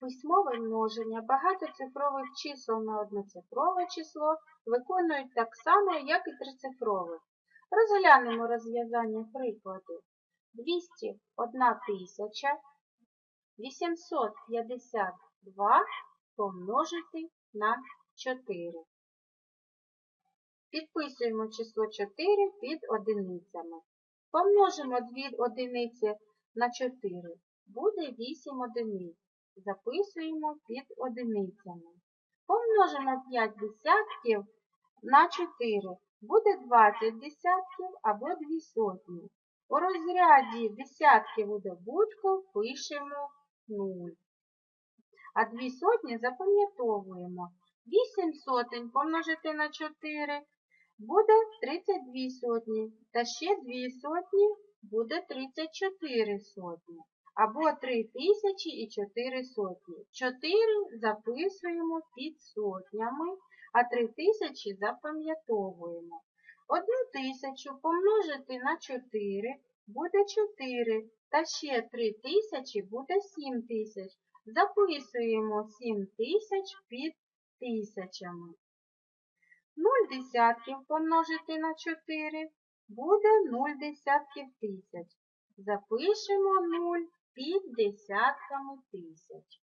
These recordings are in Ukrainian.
Письмове множення багатоцифрових чисел на одноцифрове число виконують так само, як і трицифрових. Розглянемо розв'язання прикладу. 201 тисяча 852 помножити на 4. Підписуємо число 4 під одиницями. Помножимо 2 одиниці на 4. Буде 8 одиниць. Записуємо під одиницями. Помножимо 5 десятків на 4. Буде 20 десятків або 2 сотні. У розряді десятків у добутку пишемо 0. А 2 сотні запам'ятовуємо. 8 сотень помножити на 4 буде 32 сотні. Та ще 2 сотні буде 34 сотні. Або 3 і 4 сотні. 4 записуємо під сотнями, а 3 тисячі запам'ятовуємо. Одну тисячу помножити на 4 буде 4, та ще 3 тисячі буде 7 тисяч. Записуємо 7 тисяч під тисячами. 0 десятків помножити на 4 буде 0 десятків тисяч. Запишемо 0 під десятками тисяч.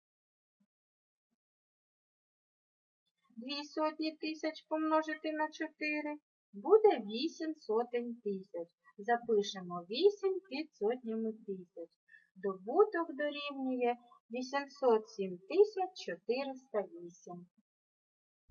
Дві сотні тисяч помножити на 4 буде 8 сотень тисяч. Запишемо 8 під сотнями тисяч. Добуток дорівнює 807 тисяч 408.